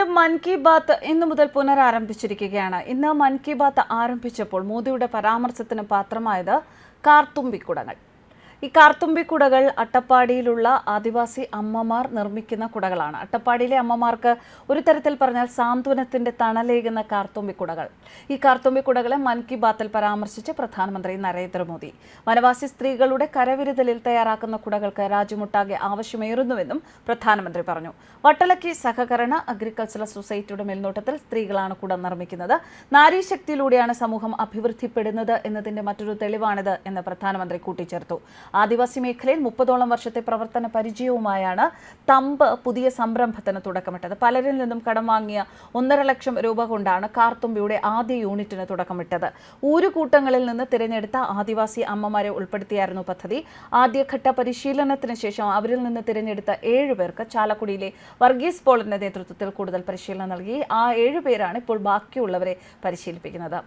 വീണ്ടും മൻ കി ബാത്ത് ഇന്നു മുതൽ പുനരാരംഭിച്ചിരിക്കുകയാണ്. ഇന്ന് മൻ കി ബാത്ത് ആരംഭിച്ചപ്പോൾ മോദിയുടെ പരാമർശത്തിന് പാത്രമായത് കാർത്തുമ്പിക്കുടകൾ ഈ കാർത്തുമ്പി കുടകൾ അട്ടപ്പാടിയിലുള്ള ആദിവാസി അമ്മമാർ നിർമ്മിക്കുന്ന കുടകളാണ്. അട്ടപ്പാടിയിലെ അമ്മമാർക്ക് ഒരു തരത്തിൽ പറഞ്ഞാൽ സാന്ത്വനത്തിന്റെ തണലേകുന്ന കാർത്തുമ്പി കുടകൾ. ഈ കാർത്തുമ്പി കുടകളെ മൻ കി ബാത്തിൽ പരാമർശിച്ച് പ്രധാനമന്ത്രി നരേന്ദ്രമോദി. വനവാസി സ്ത്രീകളുടെ കരവിരുതലിൽ തയ്യാറാക്കുന്ന കുടകൾക്ക് രാജ്യമൊട്ടാകെ ആവശ്യമേറുന്നുവെന്നും പ്രധാനമന്ത്രി പറഞ്ഞു. വട്ടലക്കി സഹകരണ അഗ്രികൾച്ചറൽ സൊസൈറ്റിയുടെ മേൽനോട്ടത്തിൽ സ്ത്രീകളാണ് കുട നിർമ്മിക്കുന്നത്. നാരീശക്തിയിലൂടെയാണ് സമൂഹം അഭിവൃദ്ധിപ്പെടുന്നത് എന്നതിന്റെ മറ്റൊരു തെളിവാണിത് എന്ന് പ്രധാനമന്ത്രി കൂട്ടിച്ചേർത്തു. ആദിവാസി മേഖലയിൽ മുപ്പതോളം വർഷത്തെ പ്രവർത്തന പരിചയവുമായാണ് തമ്പ് പുതിയ സംരംഭത്തിന് തുടക്കമിട്ടത്. പലരിൽ നിന്നും കടം വാങ്ങിയ ഒന്നര ലക്ഷം രൂപ കൊണ്ടാണ് കാർത്തുമ്പിയുടെ ആദ്യ യൂണിറ്റിന് തുടക്കമിട്ടത്. ഊരുകൂട്ടങ്ങളിൽ നിന്ന് തിരഞ്ഞെടുത്ത ആദിവാസി അമ്മമാരെ ഉൾപ്പെടുത്തിയായിരുന്നു പദ്ധതി. ആദ്യഘട്ട പരിശീലനത്തിന് ശേഷം അവരിൽ നിന്ന് തിരഞ്ഞെടുത്ത ഏഴുപേർക്ക് ചാലക്കുടിയിലെ വർഗീസ് പോളിന്റെ നേതൃത്വത്തിൽ കൂടുതൽ പരിശീലനം നൽകി. ആ ഏഴുപേരാണ് ഇപ്പോൾ ബാക്കിയുള്ളവരെ പരിശീലിപ്പിക്കുന്നത്.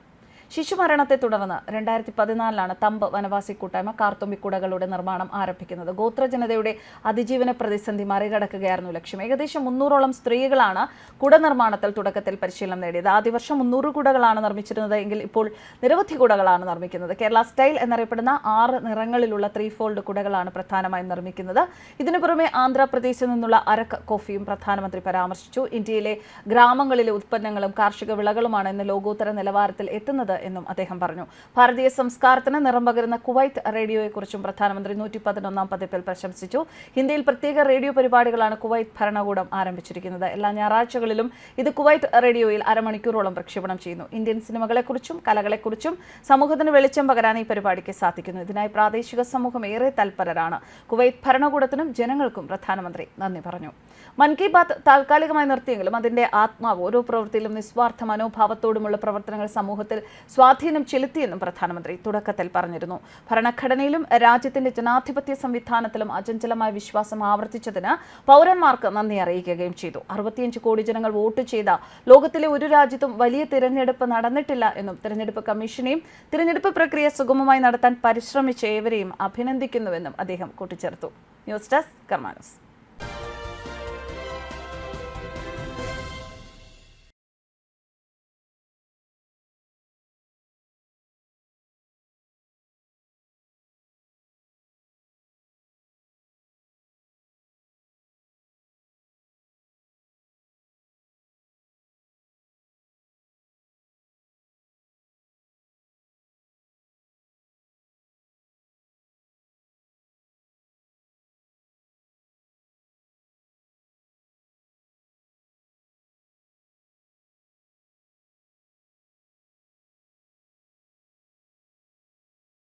ശിശുമരണത്തെ തുടർന്ന് രണ്ടായിരത്തി പതിനാലിലാണ് തമ്പ് വനവാസി കൂട്ടായ്മ കാർത്തുമ്പിക്കുടകളുടെ നിർമ്മാണം ആരംഭിക്കുന്നത്. ഗോത്ര ജനതയുടെ അതിജീവന പ്രതിസന്ധി മറികടക്കുകയായിരുന്നു ലക്ഷ്യം. ഏകദേശം മുന്നൂറോളം സ്ത്രീകളാണ് കുട നിർമ്മാണത്തിൽ തുടക്കത്തിൽ പരിശീലനം നേടിയത്. ആദ്യ വർഷം മുന്നൂറ് കുടകളാണ് നിർമ്മിച്ചിരുന്നത് എങ്കിൽ ഇപ്പോൾ നിരവധി കുടകളാണ് നിർമ്മിക്കുന്നത്. കേരള സ്റ്റൈൽ എന്നറിയപ്പെടുന്ന ആറ് നിറങ്ങളിലുള്ള ത്രീ ഫോൾഡ് കുടകളാണ് പ്രധാനമായും നിർമ്മിക്കുന്നത്. ഇതിനു പുറമെ ആന്ധ്രാപ്രദേശിൽ നിന്നുള്ള അരക്ക് കോഫിയും പ്രധാനമന്ത്രി പരാമർശിച്ചു. ഇന്ത്യയിലെ ഗ്രാമങ്ങളിലെ ഉത്പന്നങ്ങളും കാർഷിക വിളകളുമാണ് ഇന്ന് ലോകോത്തര നിലവാരത്തിൽ എത്തുന്നത് എന്നും അദ്ദേഹം പറഞ്ഞു. ഭാരതീയ സംസ്കാരത്തിന് നിറം പകരുന്ന കുവൈത്ത് റേഡിയോയെക്കുറിച്ചും പ്രധാനമന്ത്രി നൂറ്റി പതിനൊന്നാം പതിപ്പിൽ പ്രശംസിച്ചു. ഹിന്ദിയിൽ പ്രത്യേക റേഡിയോ പരിപാടികളാണ് കുവൈത്ത് ഭരണകൂടം ആരംഭിച്ചിരിക്കുന്നത്. എല്ലാ ഞായറാഴ്ചകളിലും ഇത് കുവൈത്ത് റേഡിയോയിൽ അരമണിക്കൂറോളം പ്രക്ഷേപണം ചെയ്യുന്നു. ഇന്ത്യൻ സിനിമകളെക്കുറിച്ചും കലകളെക്കുറിച്ചും സമൂഹത്തിന് വെളിച്ചം പകരാൻ ഈ പരിപാടിക്ക് സാധിക്കുന്നു. ഇതിനായി പ്രാദേശിക സമൂഹം ഏറെ തൽപരരാണ്. കുവൈത്ത് ഭരണകൂടത്തിനും ജനങ്ങൾക്കും പ്രധാനമന്ത്രി നന്ദി പറഞ്ഞു. മൻ കി ബാത്ത് താൽക്കാലികമായി നിർത്തിയെങ്കിലും അതിന്റെ ആത്മാവ് ഓരോ പ്രവൃത്തിയിലും നിസ്വാർത്ഥ മനോഭാവത്തോടുമുള്ള പ്രവർത്തനങ്ങൾ സമൂഹത്തിൽ സ്വാധീനം ചെലുത്തിയെന്നും പ്രധാനമന്ത്രി തുടക്കത്തിൽ പറഞ്ഞിരുന്നു. ഭരണഘടനയിലും രാജ്യത്തിന്റെ ജനാധിപത്യ സംവിധാനത്തിലും അചഞ്ചലമായ വിശ്വാസം ആവർത്തിച്ചതിന് പൗരന്മാർക്ക് നന്ദി അറിയിക്കുകയും ചെയ്തു. അറുപത്തിയഞ്ച് കോടി ജനങ്ങൾ വോട്ട് ചെയ്ത ലോകത്തിലെ ഒരു രാജ്യത്തും വലിയ തിരഞ്ഞെടുപ്പ് നടന്നിട്ടില്ല എന്നും തിരഞ്ഞെടുപ്പ് കമ്മീഷനെയും തിരഞ്ഞെടുപ്പ് പ്രക്രിയ സുഗമമായി നടത്താൻ പരിശ്രമിച്ച ഏവരെയും അഭിനന്ദിക്കുന്നുവെന്നും അദ്ദേഹം കൂട്ടിച്ചേർത്തു. News desk കർമാനസ്.